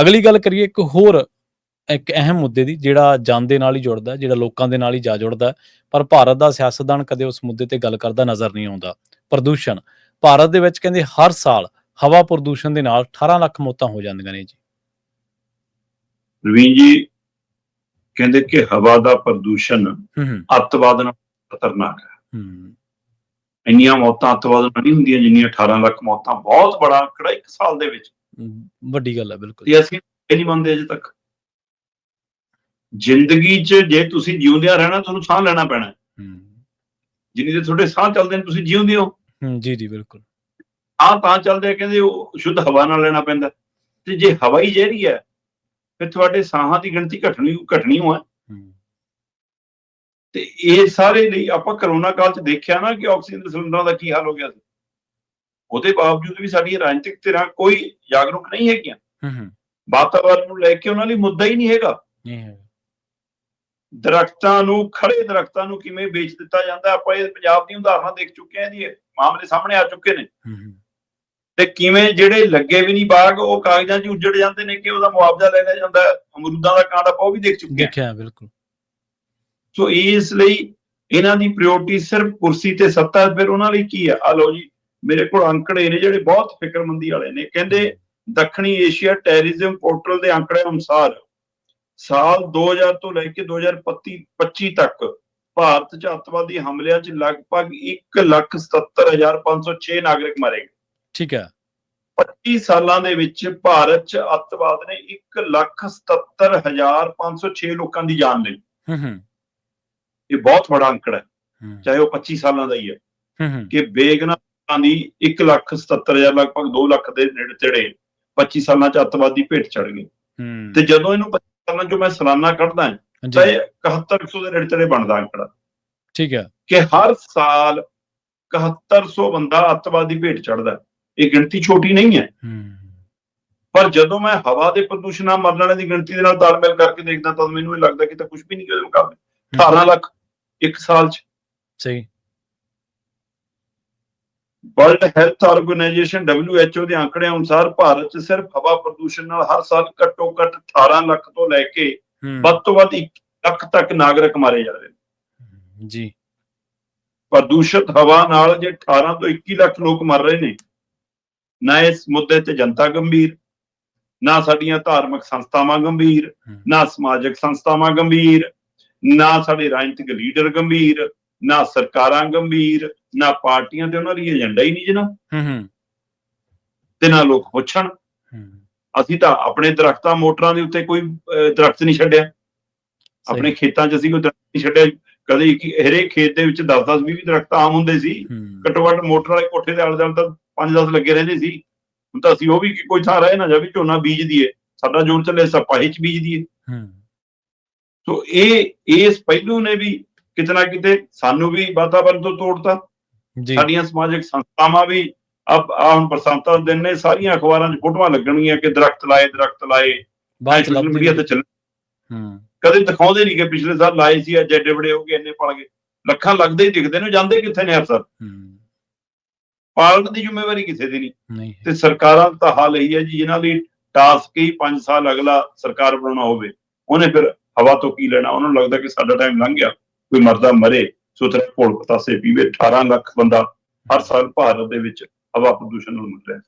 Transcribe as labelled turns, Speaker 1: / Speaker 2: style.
Speaker 1: ਅਗਲੀ ਗੱਲ ਕਰੀਏ ਇੱਕ ਹੋਰ ਇੱਕ ਅਹਿਮ ਮੁੱਦੇ ਦੀ ਜਿਹੜਾ ਜਨ ਦੇ ਨਾਲ ਹੀ ਜੁੜਦਾ ਜਿਹੜਾ ਲੋਕਾਂ ਦੇ ਨਾਲ ਹੀ ਜਾ ਜੁੜਦਾ ਪਰ ਭਾਰਤ ਦਾ ਸਿਆਸਤਦਾਨ ਕਦੇ ਉਸ ਮੁੱਦੇ ਤੇ ਗੱਲ ਕਰਦਾ ਨਜ਼ਰ ਨਹੀਂ ਆਉਂਦਾ। ਪ੍ਰਦੂਸ਼ਣ ਭਾਰਤ ਦੇ ਵਿੱਚ ਕਹਿੰਦੇ ਹਰ ਸਾਲ ਹਵਾ ਪ੍ਰਦੂਸ਼ਣ ਦੇ ਨਾਲ 18 ਲੱਖ ਮੌਤਾਂ ਹੋ ਜਾਂਦੀਆਂ ਨੇ ਜੀ।
Speaker 2: ਰਵੀਨ ਜੀ ਕਹਿੰਦੇ ਕਿ ਹਵਾ ਦਾ ਪ੍ਰਦੂਸ਼ਣ ਅੱਤਵਾਦ ਨਾਲ ਖਤਰਨਾਕ ਹੈ। ਇੰਨੀਆਂ ਮੌਤਾਂ ਅੱਤਵਾਦ ਨਾਲ ਨਹੀਂ ਹੁੰਦੀਆਂ ਜਿੰਨੀਆਂ 18 ਲੱਖ ਮੌਤਾਂ ਬਹੁਤ ਬੜਾ ਅੰਕੜਾ ਇੱਕ ਸਾਲ ਦੇ ਵਿੱਚ
Speaker 1: ਵੱਡੀ ਗੱਲ ਹੈ ਬਿਲਕੁਲ।
Speaker 2: ਤੇ ਅਸੀਂ ਇਹ ਨਹੀਂ ਮੰਨਦੇ ਅਜੇ ਤੱਕ। ਜ਼ਿੰਦਗੀ 'ਚ ਜੇ ਤੁਸੀਂ ਜਿਉਂਦਿਆਂ ਰਹਿਣਾ ਤੁਹਾਨੂੰ ਸਾਹ ਲੈਣਾ ਪੈਣਾ ਹੈ।
Speaker 1: ਹੂੰ।
Speaker 2: ਜਿੰਨੀ ਦੇ ਤੁਹਾਡੇ ਸਾਹ ਚੱਲਦੇ ਨੇ ਤੁਸੀਂ ਜਿਉਂਦੇ ਹੋ।
Speaker 1: ਹੂੰ ਜੀ ਜੀ ਬਿਲਕੁਲ।
Speaker 2: ਆ ਤਾਂ ਚੱਲਦੇ ਆ ਕਹਿੰਦੇ ਉਹ ਸ਼ੁੱਧ ਹਵਾ ਨਾਲ ਲੈਣਾ ਪੈਂਦਾ। ਤੇ ਜੇ ਹਵਾ ਹੀ ਜ਼ਹਿਰੀ ਹੈ ਫਿਰ ਤੁਹਾਡੇ ਸਾਹਾਂ ਦੀ ਗਿਣਤੀ ਘਟਣੀ ਘਟਣੀ ਹੋਆ
Speaker 1: ਹੂੰ।
Speaker 2: ਤੇ ਇਹ ਸਾਰੇ ਲਈ ਆਪਾਂ ਕਰੋਨਾ ਕਾਲ ਚ ਦੇਖਿਆ ਨਾ ਕਿ ਆਕਸੀਜਨ ਦੇ ਸਿਲੰਡਰਾਂ ਦਾ ਕੀ ਹਾਲ ਹੋ ਗਿਆ ਸੀ। ਉਹਦੇ ਬਾਵਜੂਦ ਵੀ ਸਾਡੀਆਂ ਰਾਜਨੀਤਿਕ ਧਿਰਾਂ ਕੋਈ ਜਾਗਰੂਕ ਨਹੀਂ ਹੈਗੀਆਂ
Speaker 1: ਹੂੰ ਹੂੰ
Speaker 2: ਵਾਤਾਵਰਣ ਨੂੰ ਲੈ ਕੇ ਉਹਨਾਂ ਲਈ ਮੁੱਦਾ ਹੀ ਨਹੀਂ ਹੈਗਾ
Speaker 1: ਇਹ ਹੈ
Speaker 2: ਦਰਖਤਾਂ ਨੂੰ ਖੜੇ ਦਰਖਤਾਂ ਨੂੰ ਕਿਵੇਂ ਵੇਚ ਦਿੱਤਾ ਜਾਂਦਾ। ਆਪਾਂ ਇਹ ਪੰਜਾਬ ਦੀ ਉਦਾਹਰਨਾਂ ਦੇਖ ਚੁੱਕੇ ਜੀ ਇਹ ਮਾਮਲੇ ਸਾਹਮਣੇ ਆ ਚੁੱਕੇ ਨੇ ਤੇ ਕਿਵੇਂ ਜਿਹੜੇ ਲੱਗੇ ਵੀ ਨਹੀਂ ਬਾਗ ਉਹ ਕਾਗਜ਼ਾਂ 'ਚ ਉੱਜੜ ਜਾਂਦੇ ਨੇ ਕਿ ਉਹਦਾ ਮੁਆਵਜ਼ਾ ਲੈ ਲਿਆ ਜਾਂਦਾ। ਅਮਰੂਦਾਂ ਦਾ ਕਾਂਡ ਆਪਾਂ ਉਹ ਵੀ ਦੇਖ ਚੁੱਕੇ ਹਾਂ
Speaker 1: ਦੇਖਿਆ ਬਿਲਕੁਲ
Speaker 2: ਸੋ ਇਸ ਲਈ ਇਹਨਾਂ ਦੀ ਪ੍ਰਾਇੋਰਟੀ ਸਿਰਫ ਕੁਰਸੀ ਤੇ ਸੱਤਾ। ਫਿਰ ਉਹਨਾਂ ਲਈ ਕੀ ਹੈ ਆ ਲਓ ਜੀ ਮੇਰੇ ਕੋਲ ਅੰਕੜੇ ਨੇ ਜਿਹੜੇ ਬਹੁਤ ਫਿਕਰਮੰਦੀ ਵਾਲੇ ਨੇ। ਕਹਿੰਦੇ ਦੱਖਣੀ ਏਸ਼ੀਆ ਟੈਰਰਿਜ਼ਮ ਪੋਰਟਲ ਦੇ ਅੰਕੜੇ ਅਨੁਸਾਰ ਸਾਲ 2000 ਤੋਂ ਲੈ ਕੇ 2025 25 ਤੱਕ ਭਾਰਤ 'ਚ ਅੱਤਵਾਦੀ ਹਮਲਿਆਂ 'ਚ ਲਗਭਗ 1,77,506 ਨਾਗਰਿਕ ਮਾਰੇ ਗਏ।
Speaker 1: ਠੀਕ ਹੈ।
Speaker 2: 25 ਸਾਲਾਂ ਦੇ ਵਿੱਚ ਭਾਰਤ 'ਚ ਅੱਤਵਾਦ ਨੇ 1,77,506 ਲੋਕਾਂ ਦੀ ਜਾਨ ਲਈ।
Speaker 1: ਹੂੰ ਹੂੰ।
Speaker 2: ਇਹ ਬਹੁਤ ਵੱਡਾ ਅੰਕੜਾ ਹੈ। ਚਾਹੇ ਉਹ 25 ਸਾਲਾਂ ਦਾ ਹੀ ਹੈ।
Speaker 1: ਹੂੰ ਹੂੰ।
Speaker 2: ਕਿ ਬੇਗਨਾ ਦੀ 1,77,000 ਲਗਭਗ 2 ਲੱਖ ਦੇ ਨੇੜੇ ਤੇੜੇ 25 ਸਾਲਾਂ 'ਚ ਅੱਤਵਾਦੀ ਭੇਟ ਚੜ ਗਏ। ਤੇ ਜਦੋਂ ਇਹਨੂੰ 25 ਸਾਲਾਂ 'ਚੋਂ ਮੈਂ ਸਾਲਾਨਾ ਕੱਢਦਾ ਹਾਂ ਤਾਂ
Speaker 1: ਜੀ
Speaker 2: ਇਹ 7100 ਦੇ ਨੇੜੇ ਤੇੜੇ ਬਣਦਾ ਅੰਕੜਾ
Speaker 1: ਠੀਕ ਹੈ।
Speaker 2: ਕਿ ਹਰ ਸਾਲ 7100 ਬੰਦਾ ਅੱਤਵਾਦੀ ਭੇਟ ਚੜਦਾ ਇਹ ਗਿਣਤੀ ਛੋਟੀ ਨਹੀਂ ਹੈ। ਪਰ ਜਦੋਂ ਮੈਂ ਹਵਾ ਦੇ ਪ੍ਰਦੂਸ਼ਣ ਨਾਲ ਮਰਨ ਵਾਲਿਆਂ ਦੀ ਗਿਣਤੀ ਦੇ ਨਾਲ ਤਾਲਮੇਲ ਕਰਕੇ ਦੇਖਦਾ ਤਾਂ ਮੈਨੂੰ ਇਹ ਲੱਗਦਾ ਕਿ ਤਾਂ ਕੁਝ ਵੀ ਨਹੀਂ ਉਹਦੇ ਮੁਕਾਬਲੇ। 18 ਲੱਖ ਇੱਕ ਸਾਲ 'ਚ।
Speaker 1: ਸਹੀ।
Speaker 2: ਵਰਲਡ ਹੈਲਥ ਆਰਗੇਨਾਈਜੇਸ਼ਨ WHO ਦੇ ਅੰਕੜਿਆਂ ਅਨੁਸਾਰ ਭਾਰਤ 'ਚ ਸਿਰਫ ਹਵਾ ਪ੍ਰਦੂਸ਼ਣ ਨਾਲ ਹਰ ਸਾਲ ਘੱਟੋ ਘੱਟ 18 ਲੱਖ ਤੋਂ ਲੈ ਕੇ ਵੱਧ ਤੋਂ ਵੱਧ 1 ਲੱਖ ਤੱਕ ਨਾਗਰਿਕ ਮਾਰੇ ਜਾ ਰਹੇ ਨੇ।
Speaker 1: ਜੀ।
Speaker 2: ਪ੍ਰਦੂਸ਼ਿਤ ਹਵਾ ਨਾਲ ਜੇ 18 ਤੋਂ 21 ਲੱਖ ਲੋਕ ਮਰ ਰਹੇ ਨੇ ਨਾ ਇਸ ਮੁੱਦੇ ਤੇ ਜਨਤਾ ਗੰਭੀਰ ਨਾ ਸਾਡੀਆਂ ਧਾਰਮਿਕ ਸੰਸਥਾਵਾਂ ਗੰਭੀਰ। ਨਾ ਸਮਾਜਿਕ ਸੰਸਥਾਵਾਂ ਗੰਭੀਰ ਨਾ ਸਾਡੇ ਰਾਜਨੀਤਿਕ ਲੀਡਰ ਗੰਭੀਰ ਨਾ ਸਰਕਾਰਾਂ ਗੰਭੀਰ ਨਾ ਪਾਰਟੀਆਂ ਤੇ ਉਹਨਾਂ ਦੀ ਏਜੰਡਾ ਹੀ ਨਹੀਂ ਜਨਾ।
Speaker 1: ਹੂੰ ਹੂੰ।
Speaker 2: ਤੇ ਨਾ ਲੋਕ ਪੁੱਛਣ। ਅਸੀਂ ਤਾਂ ਆਪਣੇ ਦਰਖਤਾਂ ਮੋਟਰਾਂ ਦੇ ਉੱਤੇ ਕੋਈ ਦਰਖਤ ਨਹੀਂ ਛੱਡਿਆ। ਆਪਣੇ ਖੇਤਾਂ 'ਚ ਅਸੀਂ ਕੋਈ ਦਰਖਤ ਨਹੀਂ ਛੱਡਿਆ। ਕਦੇ ਹਰੇਕ ਖੇਤ ਦੇ ਵਿੱਚ 10-10 20 ਦਰਖਤ ਆਮ ਹੁੰਦੇ ਸੀ। ਘੱਟੋ ਘੱਟ ਮੋਟਰ ਵਾਲੇ ਕੋਠੇ ਦੇ ਆਲੇ ਦੁਆਲੇ ਤਾਂ 5-10 ਲੱਗੇ ਰਹਿੰਦੇ ਸੀ। ਹੁਣ ਤਾਂ ਅਸੀਂ ਉਹ ਵੀ ਕਿ ਕੋਈ ਥਾਂ ਰਹਿ ਨਾ ਜਾਵੇ ਝੋਨਾ ਬੀਜ ਦਈਏ। ਸਾਡਾ ਜੋਰ ਚੱਲੇ ਸਪਾਹੀ 'ਚ ਬੀਜ ਦਈਏ।
Speaker 1: ਹੂੰ।
Speaker 2: ਸੋ ਇਹ ਇਸ ਪਹਿਲੂ ਨੇ ਵੀ ਕਿਤੇ ਨਾ ਕਿਤੇ ਸਾਨੂੰ ਵੀ ਵਾਤਾਵਰਣ ਤੋਂ ਤੋੜਤਾ।
Speaker 1: ਜੀ।
Speaker 2: ਸਾਡੀਆਂ ਸਮਾਜਿਕ ਸੰਸਥਾਵਾਂ ਵੀ ਅਬ ਆ ਹੁਣ ਬਰਸਾਤਾਂ ਦੇ ਦਿਨ ਨੇ ਸਾਰੀਆਂ ਅਖਬਾਰਾਂ 'ਚ ਫੋਟੋਆਂ ਲੱਗਣਗੀਆਂ ਕਿ ਦਰਖਤ ਲਾਏ ਦਰਖਤ ਲਾਏ।
Speaker 1: ਬਾਅਦ
Speaker 2: ਸੋਸ਼ਲ ਮੀਡੀਆ। ਤੇ ਚੱਲ
Speaker 1: ਹੂੰ।
Speaker 2: ਕਦੇ ਦਿਖਾਉਂਦੇ ਨਹੀਂ ਕਿ ਪਿਛਲੇ ਸਾਲ ਲਾਏ ਸੀ ਅੱਜ ਐਡੇ ਬੜੇ ਹੋ ਗਏ ਇੰਨੇ ਪਲ ਗਏ। ਲੱਖਾਂ ਲੱਗਦੇ ਹੀ ਦਿਖਦੇ ਨੇ ਜਾਂਦੇ ਕਿੱਥੇ ਨੇ ਹਰ ਸਾਲ?
Speaker 1: ਹੂੰ।
Speaker 2: ਪਾਲਣ ਦੀ ਜ਼ਿੰਮੇਵਾਰੀ ਕਿਸੇ ਦੀ
Speaker 1: ਨਹੀਂ।
Speaker 2: ਤੇ ਸਰਕਾਰਾਂ ਦਾ ਤਾਂ ਹਾਲ ਇਹੀ ਹੈ ਜੀ ਜਿਨ੍ਹਾਂ ਲਈ ਟਾਸਕ ਹੀ 5 ਸਾਲ ਅਗਲਾ ਸਰਕਾਰ ਬਣਾਉਣਾ ਹੋਵੇ। ਉਹਨੇ ਫਿਰ ਹਵਾ ਤੋਂ ਕੀ ਲੈਣਾ? ਉਹਨਾਂ ਨੂੰ ਲੱਗਦਾ ਕਿ ਸਾਡਾ ਟਾਈਮ ਲੰਘ ਗਿਆ। ਕੋਈ ਮਰਦਾ ਮਰੇ ਸੁਥਰੇ ਭੋਲ ਪਤਾਸੇ ਪੀਵੇ। 18 ਲੱਖ ਬੰਦਾ ਹਰ ਸਾਲ ਭਾਰਤ ਦੇ ਵਿੱਚ ਹਵਾ ਪ੍ਰਦੂਸ਼ਣ ਨਾਲ ਮਰ ਰਿਹਾ